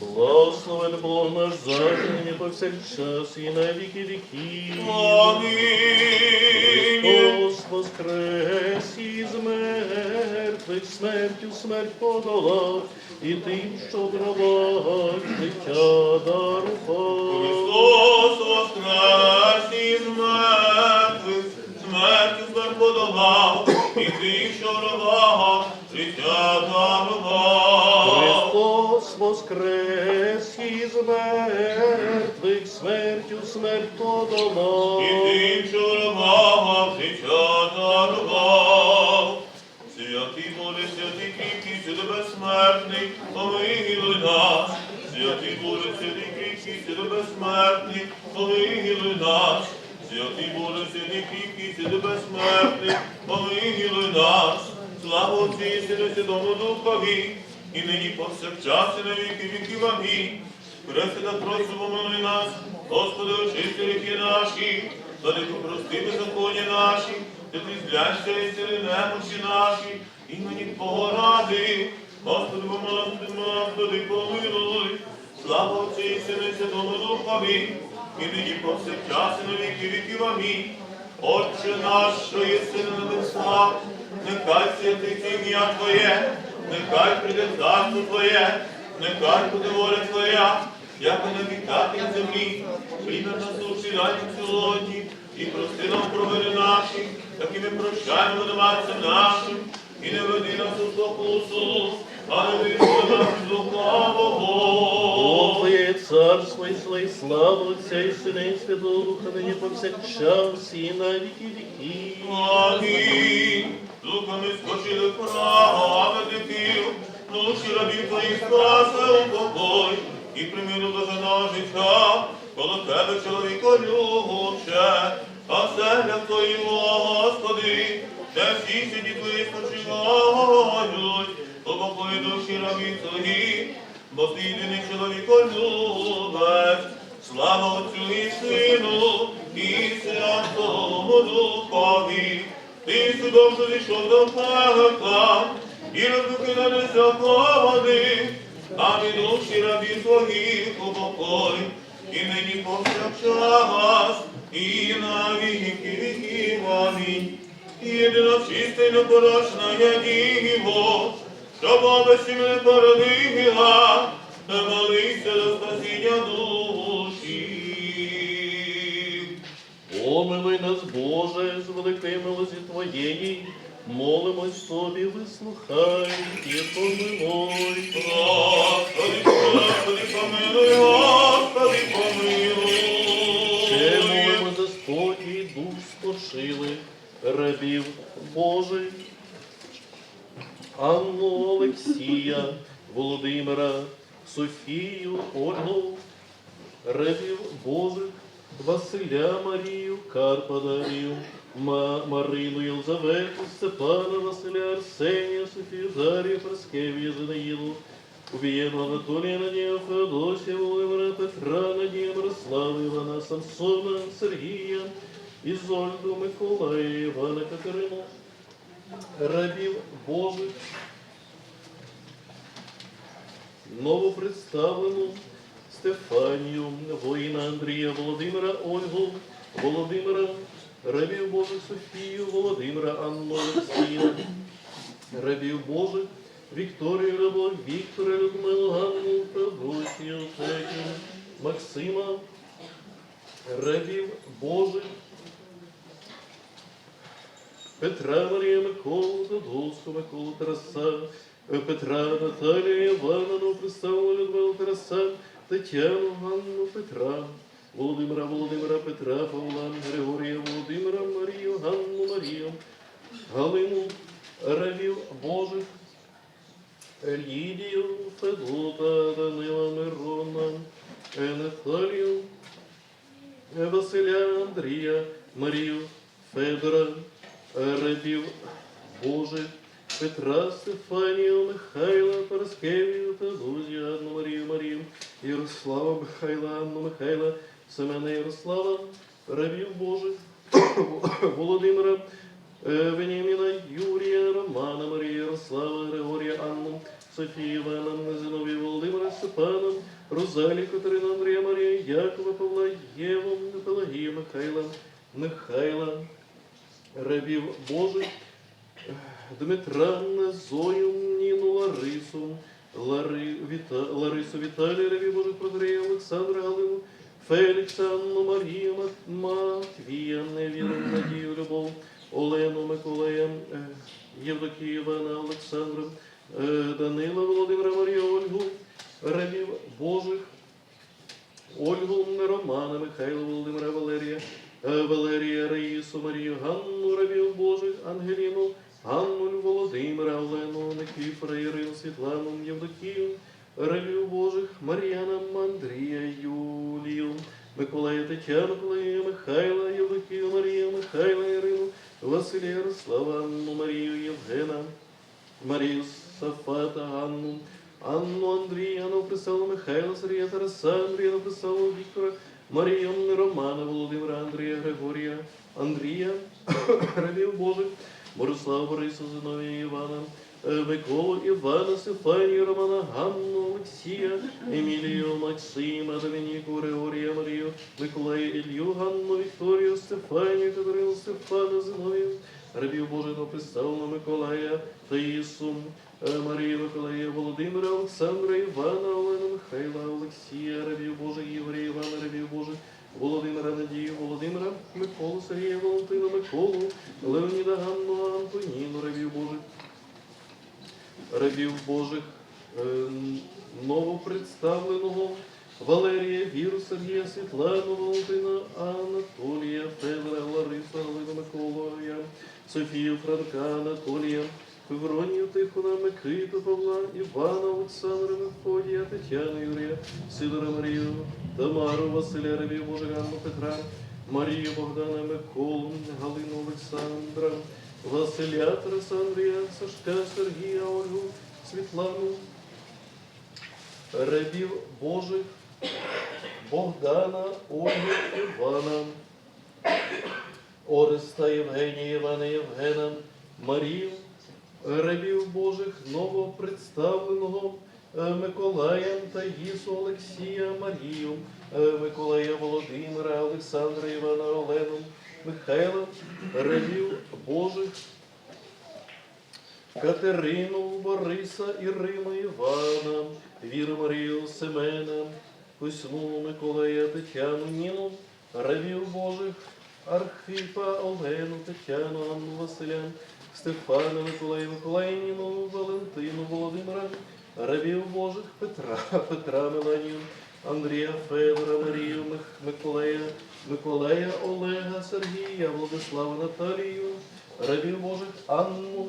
Благословен Бог наш завжди, повсякчас і на віки віків. Христос воскрес із мертвих, смертю смерть подолав, і тим, що в життя дарував. Христос воскрес із мертвих, смертю смерть подолав, і ти, що в життя дарував. Христос воскрес мертвих, смертю смерть подолав. І ти, що в життя дарував. Святий Боже, святий кріпкий, безсмертний, помилуй нас. Святий Боже, святий кріпкий, безсмертний, помилуй нас. Святий Боже, святий кріпкий, безсмертний, помилуй нас. Слава Отцю Сину, Святому Духові, і нині повсякчас, і на віки віків. Амінь. Пресвята Тройцю помилуй нас, Господи, очисти наші, Владико, прости беззаконня наші, де ти зляшся і сили немочі наші, імені Твого ради. Господи, Господи, помилуй. Слава Отцю і Сину, і Святому Духові, і нині повсякчас, і на віки віків. Амінь. Отче наш, що єси на небесах, нехай святиться ім'я Твоє, нехай прийде царство Твоє, нехай буде воля Твоя, як і на віках на землі, хліб наш насущний дай нам сьогодні, і прости нам провини наші, так і ми прощаємо винуватцям нашим, і не веди нас у спокусу, а не визволи нас з лукавого. Твоє царство і сила, і слава Отця і Сина, і Святого Духа, нині повсякчас і на віки віків. Амінь. Духами скочили праведників, душі рабів твоїх спаси у покой, і приміру до жена життя, коло тебе чоловіко любче, а селя твої, Господи, де всі сіді твої спочивають, у покої душі рабів твоїх, бо ти єдиний чоловіко любець, слава Отцю і Сину, і Святому Духові. Ти судом що зійшов до пекла, і розлуки нанеся поводи, а від душі рабі твоїх у покой, і нині повсякчас, і на віки віків. Амінь. Єдина чиста й непорочна я діво, що баба мене породила, та молися до спасіння душі. Помилуй нас, Боже, з великої милості Твоєї, молимось Тобі, вислухай і помилуй. Карпа Марину Єлизавету, Степана, Василя, Арсенія, Софію, Дарію, Парскевію, Зинаїлу, Убієну Анатолія, Надія, Феодосія, Володимира, Петра, Надія, Мирослава, Івана, Самсона, Сергія, Ізольду, Миколая, Івана, Катерину, рабів Божих, новопредставлену Стефанію, воїна Андрія, Володимира, Ольгу, Володимира, рабів Божих Софію, Володимира, Анну, Олексія, рабів Божих, Вікторію Рабо, Віктора, Людмилу, Ганну, Феодосію, Тетю, Максима, рабів Божих, Петра Марія Миколу, Додосу, Миколу Тараса, Петра Наталія Івановну, представила Людмилу Тараса, Тетяну Ганну Петра, Володимира Володимира Петра, Павла Григорія Володимира, Марію, Ганну Марію, Галину Равів Божих, Лідію, Федота, Данила Мирона, Наталію, Василя Андрія, Марію, Федора, рабів Божих, Петра, Стефанію, Михайла, Параскевію, Федузію, Анну Марію, Марію, Ярослава, Михайла, Анну Михайла, Семена Ярослава, рабів Божих, Володимира, е, Веніаміна, Юрія, Романа, Марію, Ярослава, Григорія, Анну, Софії Іваном, Зинові Володимира Степаном, Розалі Катерина Андрія Марія, Якова Павла, Єву, Пелагію, Михайла, Михайла, рабів Божих, Дмитра, Зою, Ніну, Ларису, Лари, Віта, Ларису Віталія, рабів Божих Продарея, Олександра, Галину, Фелікса, Анну, Марію, Мат- Матвія, Невіру, Надію, Любов, Олену, Миколая, е, Євдокію, Івана, Олександра, е, Данила, Володимира, Марію, Ольгу, рабів Божих, Ольгу, Романа, Михайла, Володимира, Валерія, е, Валерія, Раїсу, Марію, Ганну, рабів Божих, Ангеліну, Ганну, Володимира, Олену, Никифора, Ірину, Світлану, Євдокію, рабів Божих, Мар'яна, Андрія, Юлію, Миколая, Тетяну, Миколая, Михайла, Євдокію, Марію, Михайла, Ірину, Василія, Ярослава, Анну, Марію, Євгена, Марію Сафата, Анну, Анну Андрія, Анну Присалу, Михайла, Сергія, Тараса, Андрія, Присалу, Віктора, Марію, Романа, Володимира, Андрія, Григорія, Андрія, рабів Божих, Борислава, Бориса, Зиновія, Івана, Миколу, Івана, Стефанію, Романа, Ганну, Олексія, Емілію, Максима, Домініку, Григорія, Марію, Миколая, Ілью, Ганну, Вікторію, Стефанію, Катерину, Стефана, Зиновію, рабів Божого представлено Миколая, Таїсу, е, Марію, Миколая, Володимира, Олександра, Івана, Олена, Михайла, Олексія, рабів Божих, Ігоря, Івана, рабів Божих, Володимира, Надію, Володимира, Миколу, Сергія, Валентина, Миколу, Леоніда, Ганну, Антоніну, рабів Божих, рабів Божих, е, новопредставленого Валерія, Віру, Сергія, Світлану, Валентина, Анатолія, Федора, Ларису, Галину, Миколая, Софію, Франка, Анатолія, Февронію, Тихона, Микиту, Павла, Івана, Олександра, Мефодія, Тетяну, Юрія, Сидора, Марію, Тамару, Василя, Рабію, Божих, Ганну, Петра, Марію, Богдана, Миколу, Галину, Олександра, Василя, Тараса, Андрія, Сашка, Сергія, Ольгу, Світлану, рабів Божих, Богдана, Ольгу, Івана, Ореста, Євгенія, Івана, Євгена, Марію, рабів Божих, новопредставленого е, Миколая, Таїсу, Олексія, Марію, е, Миколая, Володимира, Олександра, Івана, Олену, Михайла, рабів Божих, Катерину, Бориса, Ірину, Івана, Віру Марію, Семена, Кузьму, Миколая, Тетяну, Ніну, рабів Божих, Архипа, Олену, Тетяну, Анну, Василя, Стефана, Миколая, Миколая, Ніну, Валентину, Володимира, рабів Божих, Петра, Петра, Меланію, Андрія, Федора, Марію, Мих- Миколая, Олега, Сергія, Владислава, Наталію, рабів Божих, Анну,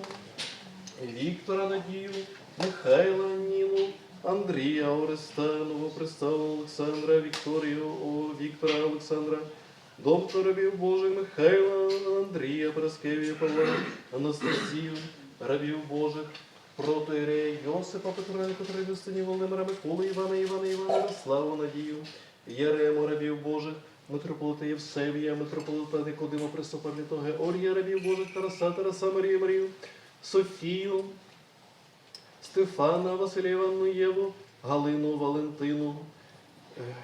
Віктора Надію, Михайла Ніну, Андрія Ореста, новоприставленого Олександра, Вікторію, О, Віктора Олександра, доктора Рабів Божих, Михайла, Андрія, Параскевія, Павла, Анастасію, рабів Божих, протоірея Йосипа, Петра, Петра, Юстині, Володимира, Миколи, Івана, Івана, Івана, Ярославу, Надію, Ярему, рабів Божих, митрополита Євсевія, митрополита Никодима, Пресопам'ятого Георгія, рабів Божих, Тараса, Тараса, Марію, Марію, Софію, Стефана, Василя Іванну Єву, Галину, Валентину, е,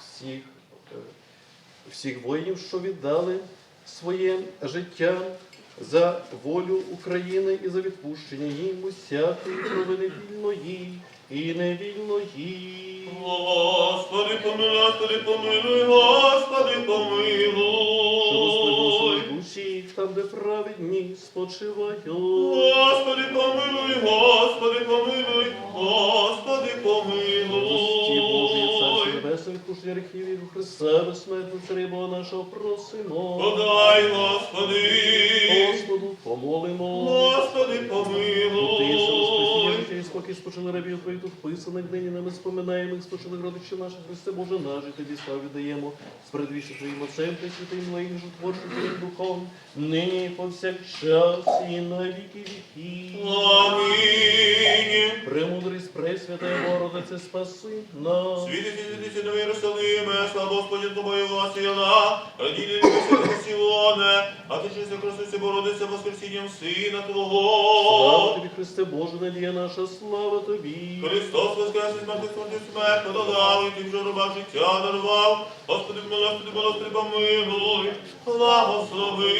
всіх, е, всіх воїнів, що віддали своє життя за волю України і за відпущення їм усякої провини вільної і невільної. Господи, помилуй, Господи, помилуй, Господи, Що помилуй. благословить душі там, де праведні спочивають. Господи, помилуй, Господи, помилуй, Господи, помилуй. Небесне, відпущення гріхів і Христа, безсмертного Царя Бога нашого просимо. Подай, Господи, Господу помолимо. Господи, помилуй. Спочили рабів твоїх тут писаних нині нами споминаємо, їх спочили родичів наших Христе Боже наш, і тобі славу віддаємо з предвічі Твоїм Отцем та святим Твоїм житворчим Твоїм Духом, нині і повсякчас і на віки віків. Амінь. Премудрість Пресвятая Богородице, спаси нас. Світиться, світиться, новий Єрусалиме, слава Господі тобою власіяна, радійний Святого Сіоне, а ти чесно красуйся, бородися Воскресінням Сина Твого. Слава тобі, Христе Боже, надія наша, слава тобі. Христос воскрес із мертвих смерті смерть подолав, і тим же раба життя дарував. Господи, Господи, Господи, помилуй, благослови.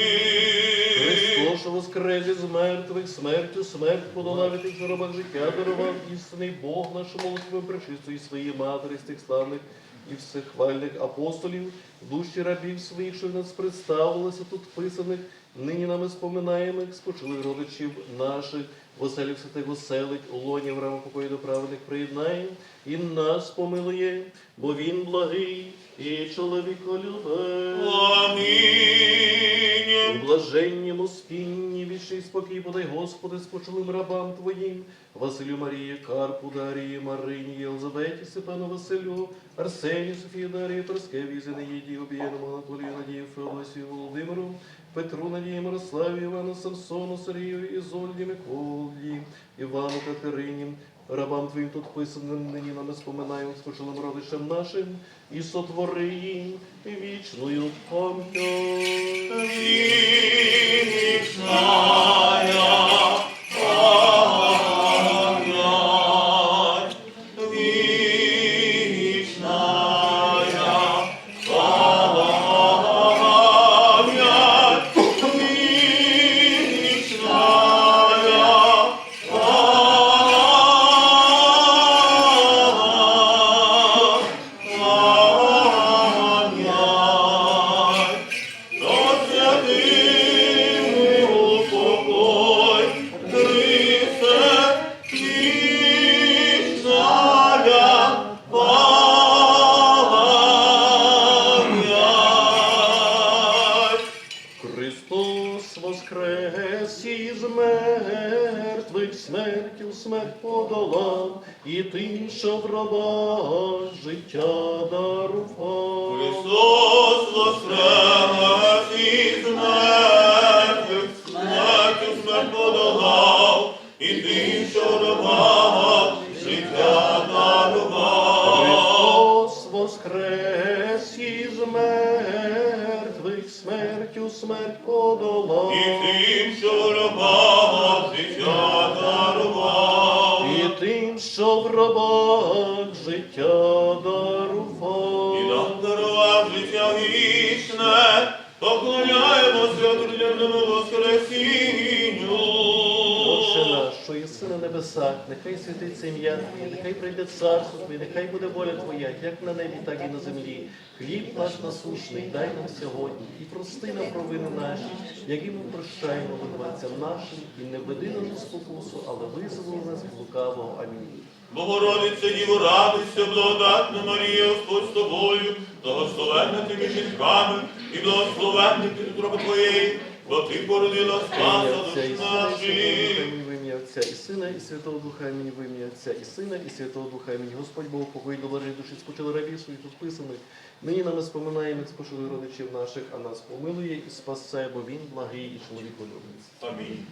Христос, що воскрес із мертвих, смертю, смерть подолав і тих, що робах життя дарував, істинний Бог наш молитвою пречистої своїй матері, з тих славних і всехвальних апостолів, душі рабів своїх, що нас представилися тут писаних, нині нами споминаємих, спочилих родичів наших, Воселів святих оселить, у лоні в раму покою до праведних приєднає, і нас помилує, бо він благий і чоловіколюбець. Амінь. У блаженнім спінні вічний спокій подай, Господи, спочилим рабам Твоїм, Василю Марії, Карпу, Дарії, Марині, Єлизаветі, Степану Василю, Арсенію, Софію, Дарії, Парскеві, Зинаїді, Обієному, Анатолію, Надію, Феодосію, Володимиру, Петру, Надії, Мирославі, Івану, Самсону, Сергію, Ізольді, Миколі, Івану, Катерині, рабам Твоїм тут писаним, нині нами споминаємо, спочилим родичам нашим, і сотвори їм вічною пам'ять. Рабах життя дарував. І нам дарував життя вічне, поклоняємося трудяному Воскресінню. Що єси на небесах, нехай святиться ім'я Твоє, нехай прийде царство Твоє, нехай буде воля Твоя, як на небі, так і на землі. Хліб наш насушний, дай нам сьогодні, і прости нам провини наші, як і ми прощаємо винуватцям нашим, і не веди нас у спокусу, але визволи нас лукавого. Амінь. Богородиця Діво, радуйся, благодатна Марія, Господь з тобою, благословенна ти між жінками, і благословенний ти утроби твоєї, бо ти породила спаса душі ім'я Отця і Сина, і Святого Духа, амінь, в ім'я Отця і Сина, і Святого Духа, амінь. Господь Бог, покой до душі спочили рабів своїх тут писаних. Нині нам споминаємо, як спочили родичів наших, а нас помилує і спасе, бо він благий і чоловіколюбець. Амінь.